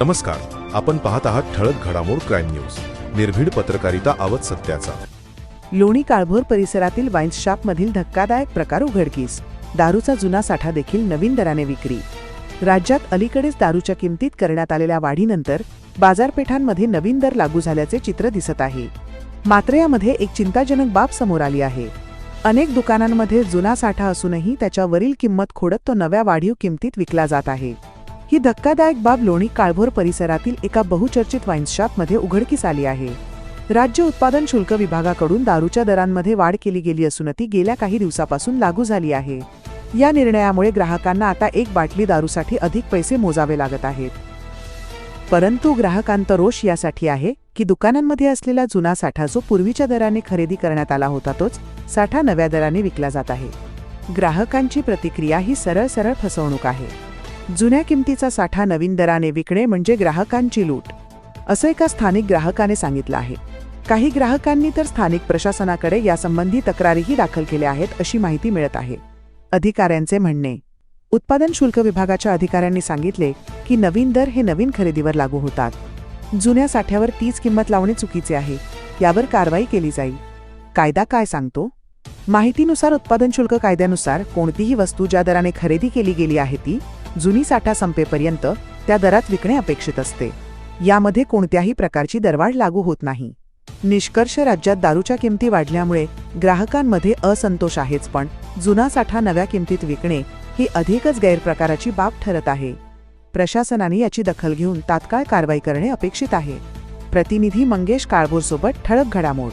नमस्कार. आपण पाहत आहात ठळक घडामोड क्राईम न्यूज. निर्भीड पत्रकारिता आवत सत्याचा. लोणी काळभोर परिसरातील वाईन्स शॉपमधील धक्कादायक प्रकार उघडकीस. दारूचा जुना साठा देखील नवीन दराने विक्री. राज्यात अलीकडेच दारूच्या किमतीत करण्यात आलेल्या वाढीनंतर बाजारपेठांमध्ये नवीन दर लागू झाल्याचे चित्र दिसत आहे. मात्र यामध्ये एक चिंताजनक बाब समोर आली आहे. अनेक दुकानांमध्ये जुना साठा असूनही त्याच्यावरील किंमत खोडत तो नव्या वाढीव किमतीत विकला जात आहे. ही धक्कादायक बाब लोणी काळभोर परिसरातील एका बहुचर्चित वाईन्स शॉपमध्ये उघडकीस आली आहे. राज्य उत्पादन शुल्क विभागाकडून दारूच्या दरांमध्ये वाढ केली गेली असून ती गेल्या काही दिवसापासून लागू झाली आहे. या निर्णयामुळे ग्राहकांना आता एक बाटली दारूसाठी अधिक पैसे मोजावे लागत आहेत. परंतु ग्राहकांचा रोष यासाठी आहे की दुकानांमध्ये असलेला जुना साठा जो पूर्वीच्या दराने खरेदी करण्यात आला होता तोच साठा नव्या दराने विकला जात आहे. ग्राहकांची प्रतिक्रिया ही सरळ सरळ फसवणूक आहे. जुन्या किमतीचा साठा नवीन दराने विकणे म्हणजे ग्राहकांची लूट. असं एका स्थानिक ग्राहकाने सांगितलं आहे. काही ग्राहकांनी तर स्थानिक प्रशासनाकडे यासंबंधी तक्रारीही दाखल केल्या आहेत अशी माहिती मिळत आहे. अधिकाऱ्यांचे म्हणणे. उत्पादन शुल्क विभागाच्या अधिकाऱ्यांनी सांगितले की नवीन दर हे नवीन खरेदीवर लागू होतात. जुन्या साठ्यावर तीच किंमत लावणे चुकीचे आहे. यावर कारवाई केली जाईल. कायदा काय सांगतो? माहितीनुसार उत्पादन शुल्क कायद्यानुसार कोणतीही वस्तू ज्या दराने खरेदी केली गेली आहे ती जुनी साठा संपेपर्यंत त्या दरात विकणे अपेक्षित असते. यामध्ये कोणत्याही प्रकारची दरवाढ लागू होत नाही. निष्कर्ष राज्यात दारूच्या किमती वाढल्यामुळे ग्राहकांमध्ये असंतोष आहेच पण जुना साठा नव्या किमतीत विकणे ही अधिकच गैरप्रकाराची बाब ठरत आहे. प्रशासनाने याची दखल घेऊन तात्काळ कारवाई करणे अपेक्षित आहे. प्रतिनिधी मंगेश काळभोरसोबत ठळक घडामोड.